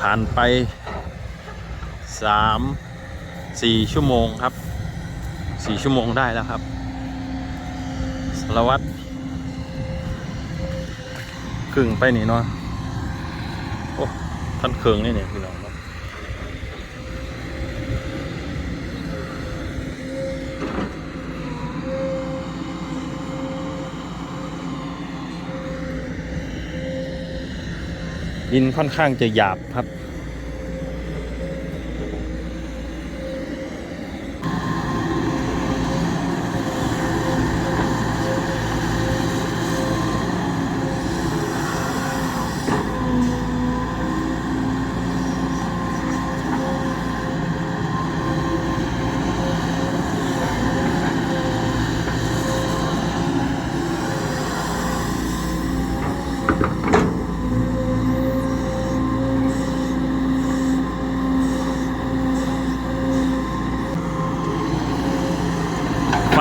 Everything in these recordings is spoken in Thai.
ผ่านไปสามสี่ชั่วโมงครับสี่ชั่วโมงได้แล้วครับสารวัตรครึ่งไปนี่เนาะโอ้ท่านเคืองนี่เนี่ยพี่น้อง ดินค่อนข้างจะหยาบครับ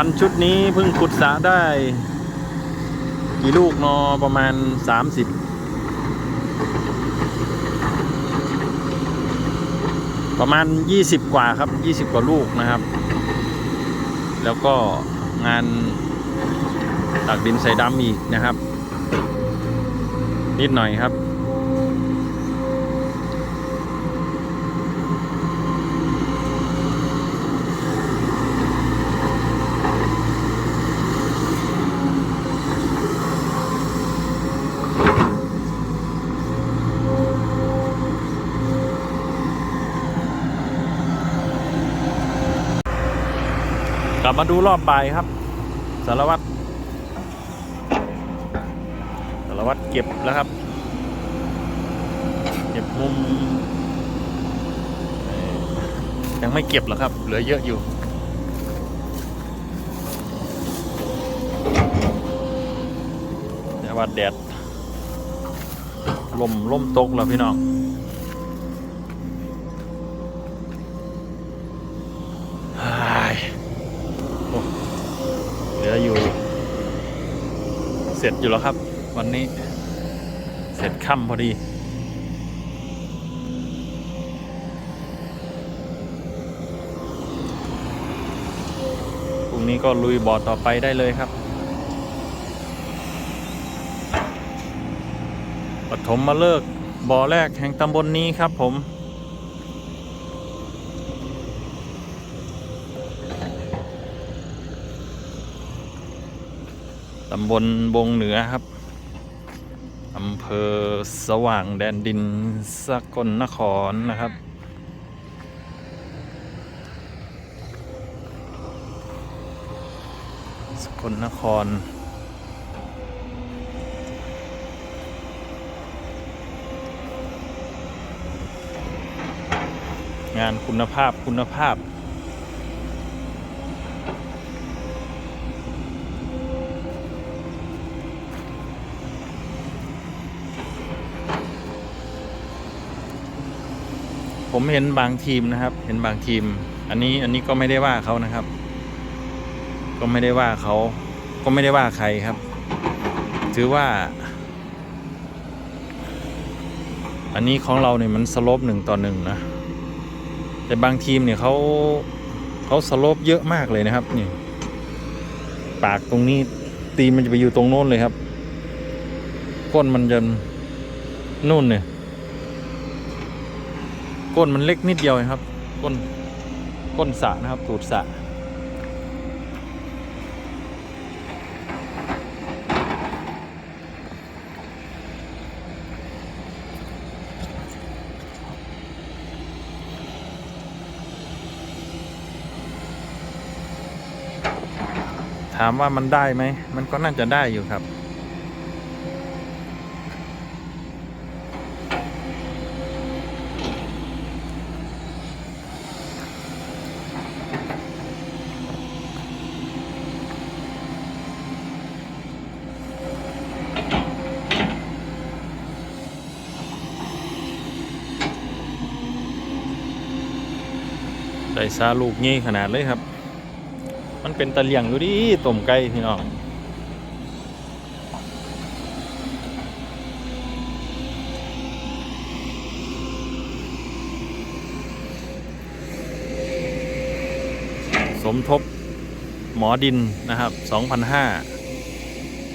ฟันชุดนี้เพิ่งขุดสระได้ กี่ลูกนอประมาณ 30 ประมาณ 20 กว่าครับ 20 กว่าลูกนะครับ แล้วก็งานตักดินใส่ดำอีกนะครับ นิดหน่อยครับ ลับมาดูรอบบ่ายครับ สารวัตรสารวัตรเก็บแล้วครับ เก็บมุมยังไม่เก็บหรอกครับ เหลือเยอะอยู่แต่ว่าแดดลมลมตกแล้วพี่น้อง เฮ้ยโอ้เหลืออยู่ เสร็จอยู่แล้วครับ วันนี้ เสร็จค่ำพอดีพรุ่งนี้ก็ลุยบ่อต่อไปได้เลยครับปฐมมาเลิกบ่อแรกแห่งตำบลนนี้ครับผม ตำบลบงเหนือครับ อำเภอสว่างแดนดินสกลนครนะครับ สกลนคร งานคุณภาพคุณภาพ ผมเห็นบางทีมนะครับ เห็นบางทีม อันนี้อันนี้ก็ไม่ได้ว่าเขานะครับ ก็ไม่ได้ว่าเขาก็ไม่ได้ว่าใครครับ ถือว่า อันนี้ของเราเนี่ยมันสลปหนึ่งต่อหนึ่งนะแต่บางทีมเนี่ยเขาเขาสลปเยอะมากเลยนะครับนี่ปากตรงนี้ตีนมันจะไปอยู่ตรงโน้นเลยครับ ก้นมันจะนู่นเนี่ย ก้นมันเล็กนิดเดียวครับ ก้นก้นสระนะครับตูดสระถามว่ามันได้ไหม มันก็น่าจะได้อยู่ครับ ได้ซาลูกงี้ขนาดเลยครับ มันเป็นตะเลียงดูดิต้มไก่พี่น้องสมทบหมอดินนะครับ 2,500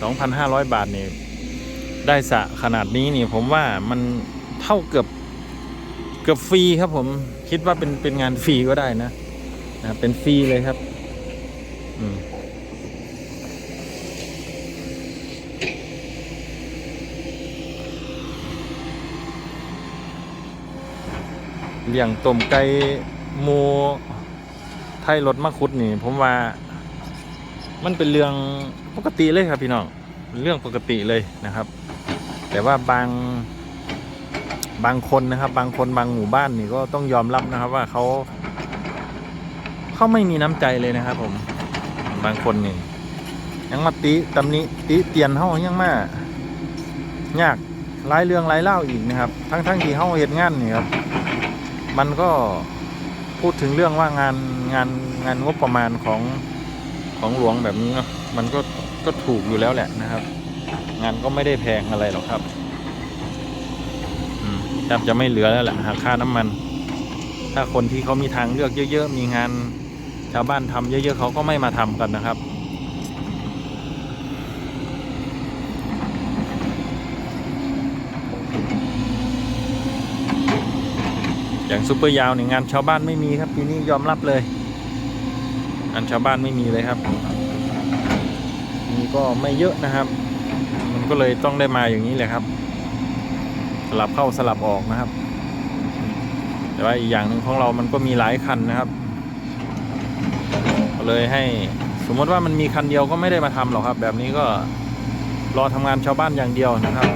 2,500 บาทนี่ได้สะขนาดนี้นี่ผมว่ามันเท่าเกือบเกือบฟรีครับผม คิดว่าเป็นเป็นงานฟรีก็ได้นะนะเป็นฟรีเลยครับอืมเลี้ยงต้มไก่หมูไทยรถมะคุดนี่ ผมว่า มันเป็นเรื่องปกติเลยครับพี่น้องเรื่องปกติเลยนะครับ แต่ว่าบาง บางคนนะครับ บางคนบางหมู่บ้านนี่ก็ต้องยอมรับนะครับว่าเขาเขาไม่มีน้ำใจเลยนะครับ ผม บางคนนี่ยังมาติตำนี้ติเตียนเขายังมายากหลายเรื่องหลายเล่าอีกนะครับ ทั้งทั้งที่เขาเหตุงานนี่ครับ มันก็พูดถึงเรื่องว่างานงานงานงบประมาณของของหลวงแบบนี้เนาะมันก็ก็ถูกอยู่แล้วแหละนะครับ งานก็ไม่ได้แพงอะไรหรอกครับ บจะไม่เหลือแล้วแหละหากค่าน้ำมัน ถ้าคนที่เขามีทางเลือกเยอะ ๆ มีงานชาวบ้านทำเยอะ ๆเขาก็ไม่มาทำกันนะครับ อย่างซุปเปอร์ยาวเนี่ยงานชาวบ้านไม่มีครับปีนี้ยอมรับเลยงานชาวบ้านไม่มีเลยครับมีก็ไม่เยอะนะครับ มันก็เลยต้องได้มาอย่างนี้เลยครับ ลับเข้าสลับออกนะครับ แต่ว่าอีกอย่างหนึ่งของเรามันก็มีหลายคันนะครับก็เลยให้สมมติว่ามันมีคันเดียวก็ไม่ได้มาทำหรอกครับ แบบนี้ก็รอทำงานชาวบ้านอย่างเดียวนะครับ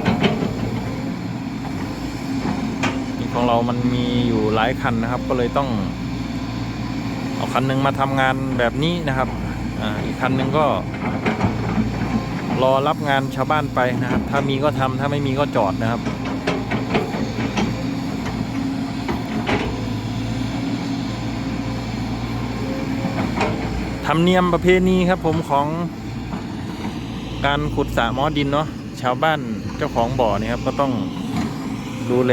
ของเรามันมีอยู่หลายคันนะครับ ก็เลยต้องเอาคันหนึ่งมาทำงานแบบนี้นะครับออีกคันหนึ่งก็ รอรับงานชาวบ้านไปนะครับ ถ้ามีก็ทำถ้าไม่มีก็จอดนะครับ ธรรมเนียมประเพณีครับผมของการขุดสระมอดินเนาะชาวบ้านเจ้าของบ่อนี่ครับ ก็ต้องดูแล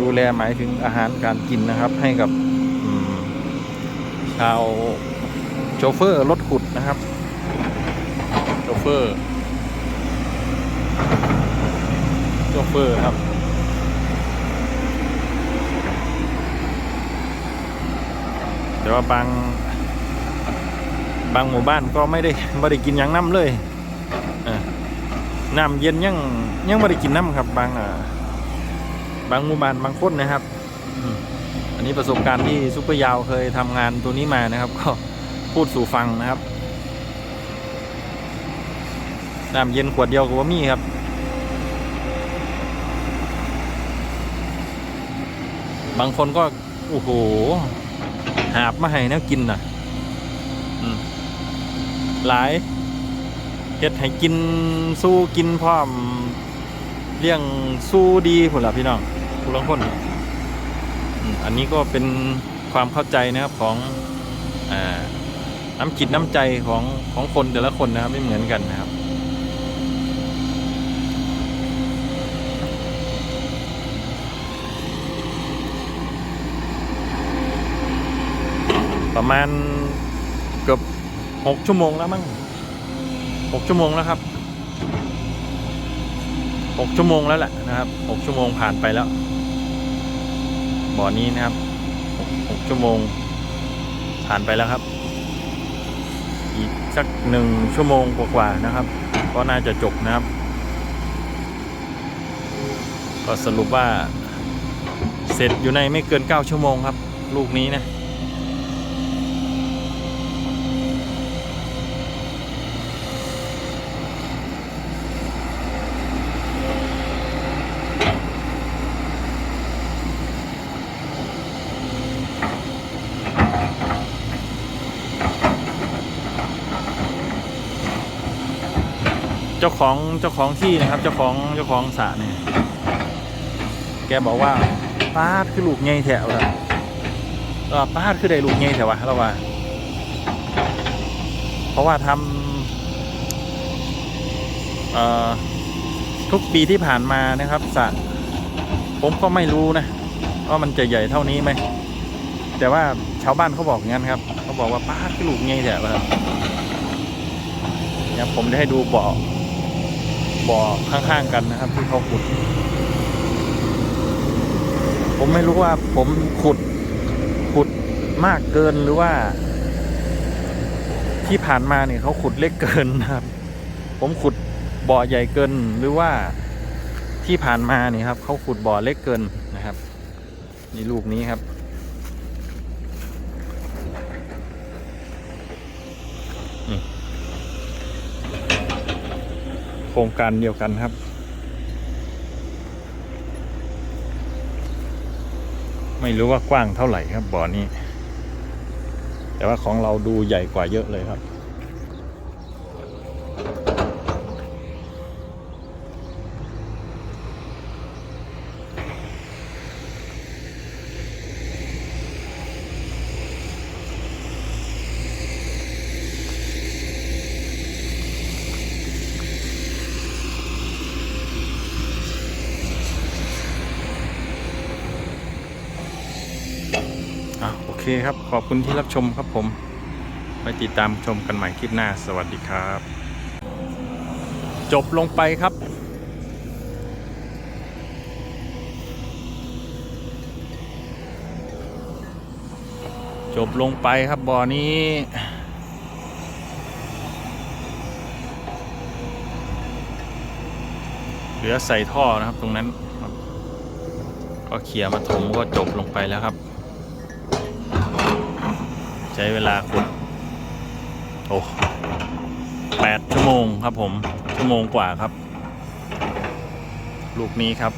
ดูแลหมายถึงอาหารการกินนะครับ ให้กับชาวโชเฟอร์รถขุดนะครับโชเฟอร์โชเฟอร์ครับแต่ว่าบาง บางหมู่บ้านก็ไม่ได้ไม่ได้กินยังน้ำเลยน้ำเย็นยังยังไม่ได้กินน้ำครับบางบางหมู่บ้านบางคนนะครับอันนี้ประสบการณ์ที่ซุปเปอร์ยาวเคยทำงานตัวนี้มานะครับ ก็พูดสู่ฟังนะครับน้ำเย็นขวดเดียวกับว่ามีครับบางคนก็ โอ้โห หาบมาให้นวกินน่ะ หลายเฮ็ดให้กินสู้กินพร้อมเลี้ยงสู้ดีผุนละพี่น้องผู้ลางคนอันนี้ก็เป็นความเข้าใจนะครับของอน้ำจิตน้ำใจของของคนแต่ละคนนะครับไม่เหมือนกันนะครับประมาณ หกชั่วโมงแล้วมั้งหกชั่วโมงแล้วครับหกชั่วโมงแล้วแหละนะครับหกชั่วโมงผ่านไปแล้ว บ่อนี้นะครับหกชั่วโมงผ่านไปแล้วครับ อีกสักหนึ่งชั่วโมงกว่าๆนะครับ ก็น่าจะจบนะครับ ก็สรุปว่าเสร็จอยู่ในไม่เกิน9ชั่วโมงครับ ลูกนี้นะ จ้าของเจ้าของที่นะครับ เจ้าของเจ้าของสระเนี่ยแกบอกว่าป้าดคือลูกไงแถวละเออป้าดคือได้ลูกไงแถววะเราว่า เพราะว่าทำเอ่อทุกปีที่ผ่านมานะครับสระผมก็ไม่รู้นะว่ามันจะใหญ่เท่านี้ไหมแต่ว่าชาวบ้านเขาบอกงั้นครับเขาบอกว่าป้าคือลูกไงแถวะเนี่ยผมได้ให้ดูบ่อ บ่อข้างๆกันนะครับ ที่เขาขุด ผมไม่รู้ว่าผมขุดขุดมากเกินหรือว่า ที่ผ่านมาเนี่ยเขาขุดเล็กเกินนะครับ ผมขุดบ่อใหญ่เกินหรือว่าที่ผ่านมาเนี่ยครับเขาขุดบ่อเล็กเกินนะครับนี่ลูกนี้ครับ ครงการเดียวกันครับ ไม่รู้ว่ากว้างเท่าไหร่ครับบ่อนี้ แต่ว่าของเราดูใหญ่กว่าเยอะเลยครับ เคครับ ขอบคุณที่รับชมครับผม ไปติดตามชมกันใหม่คลิปหน้า สวัสดีครับ จบลงไปครับ จบลงไปครับบ่อนี้เหลือใส่ท่อนะครับตรงนั้นก็เขี่ยมาถมก็จบลงไปแล้วครับ ใช้เวลาขุด โอ้แปดชั่วโมงครับผม ชั่วโมงกว่าครับ ลูกนี้ครับ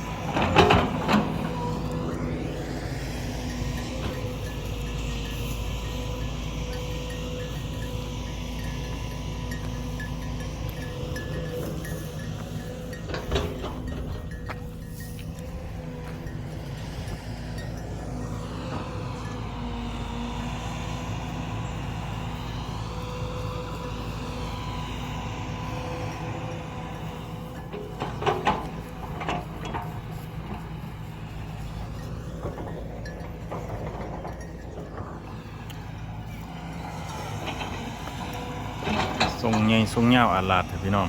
ใหญ่ทรงยาวอาลาดเถอะพี่น้อง